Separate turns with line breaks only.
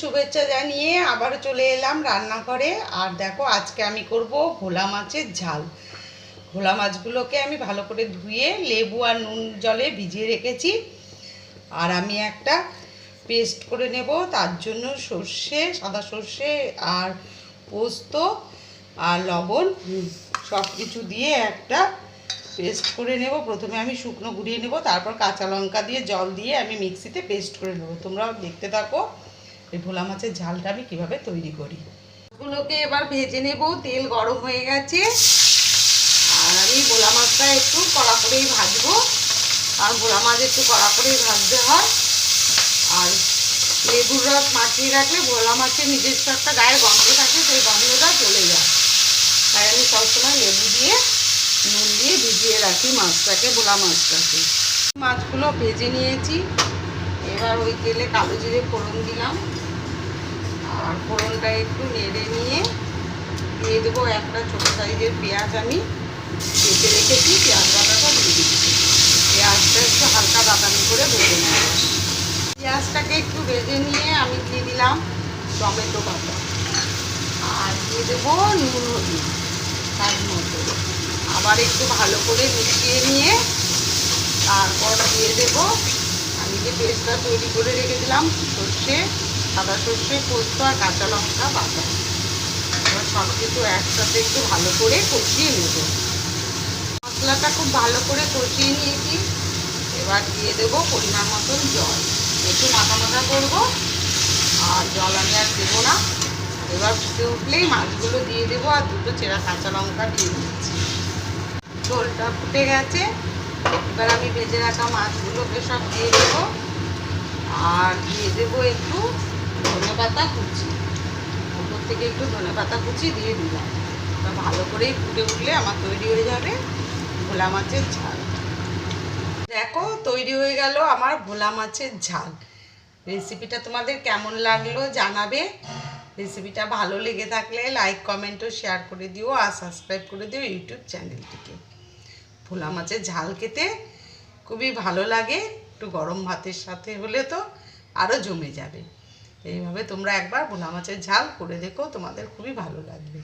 শুভেচ্ছা জানিয়ে আবার চলে এলাম রান্নাঘরে। আর দেখো, আজকে আমি করব ভোলা মাছের ঝাল। ভোলা মাছগুলোকে আমি ভালো করে ধুয়ে লেবু আর নুন জলে ভিজিয়ে রেখেছি। আর আমি একটা পেস্ট করে নেব, তার জন্য সর্ষে, সাদা সর্ষে আর পোস্ত আর লবণ সব কিছু দিয়ে একটা পেস্ট করে নেব। প্রথমে আমি শুকনো গুঁড়িয়ে নেব, তারপর কাঁচা লঙ্কা দিয়ে জল দিয়ে আমি মিক্সিতে পেস্ট করে নেব। তোমরাও দেখতে থাকো। এই ভোলা মাছের ঝালটা আমি কীভাবে তৈরি করি? গুলোকে এবার ভেজে নেব, তেল গরম হয়ে গেছে। আর আমি ভোলা মাছটা একটু কড়া করেই ভাজবো। আর ভোলা মাছ একটু কড়া করেই ভাজতে হয়। আর লেবুর রস মাখিয়ে রাখলে ভোলা মাছের নিজস্ব একটা গায়ের গন্ধ থাকে, সেই গন্ধটা চলে যায়। তাই আমি সবসময় লেবু দিয়ে, নুন দিয়ে ভিজিয়ে রাখি মাছটাকে, ভোলা মাছটাকে। মাছগুলো ভেজে নিয়েছি। এবার ওই তেলে কালো জিরে ফোড়ন দিলাম। আর ফোড়নটা একটু নেড়ে নিয়ে দিয়ে দেবো একটা ছোটো সাইজের পেঁয়াজ আমি কেটে রেখেছি, পেঁয়াজ বাটাটা দিয়ে দিচ্ছি। পেঁয়াজটা একটু হালকা বাদামি করে ভেজে নেব। পেঁয়াজটাকে একটু ভেজে নিয়ে আমি দিয়ে দিলাম টমেটো বাটা। আর দিয়ে দেবো নুন হলুদ তার মতো আবার একটু ভালো করে মিশিয়ে নিয়ে তারপর দিয়ে দেব। আমি যে পেস্টটা তৈরি করে রেখেছিলাম সর্ষে সাদা সর্ষে, পোস্ত আর কাঁচা লঙ্কা বাটা। এবার সব কিছু একসাথে একটু ভালো করে কষিয়ে নেব। মশলাটা খুব ভালো করে কষিয়ে নিয়েছি। এবার দিয়ে দেব পরিমাণ মতন জল। একটু মাথা মাথা করব, আর জল আমি আর দেবো না। এবার ফুটে উঠলেই মাছগুলো দিয়ে দেবো আর দুটো চেরা কাঁচা লঙ্কা দিয়ে দিচ্ছি। ঝোলটা ফুটে গেছে। এবার আমি ভেজে রাখা মাছগুলোকে সব দিয়ে দেবো। আর দিয়ে দেবো একটু ধনে পাতা কুচি। উপর থেকে একটু ধনে পাতা কুচি দিয়ে দিলাম। ভালো করেই ফুটে উঠলে আমার তৈরি হয়ে যাবে ভোলা মাছের ঝাল। দেখো, তৈরি হয়ে গেল আমার ভোলা মাছের ঝাল। রেসিপিটা তোমাদের কেমন লাগল জানাবে। রেসিপিটা ভালো লেগে থাকলে লাইক কমেন্ট ও শেয়ার করে দিও আর সাবস্ক্রাইব করে দিও ইউটিউব চ্যানেলটিকে। ভোলা মাছের ঝাল খেতে খুবই ভালো লাগে। একটু গরম ভাতের সাথে হলে তো আরও জমে যাবে। এইভাবে তোমরা একবার ভোলা মাছের ঝাল করে দেখো তোমাদের খুবই ভালো লাগবে।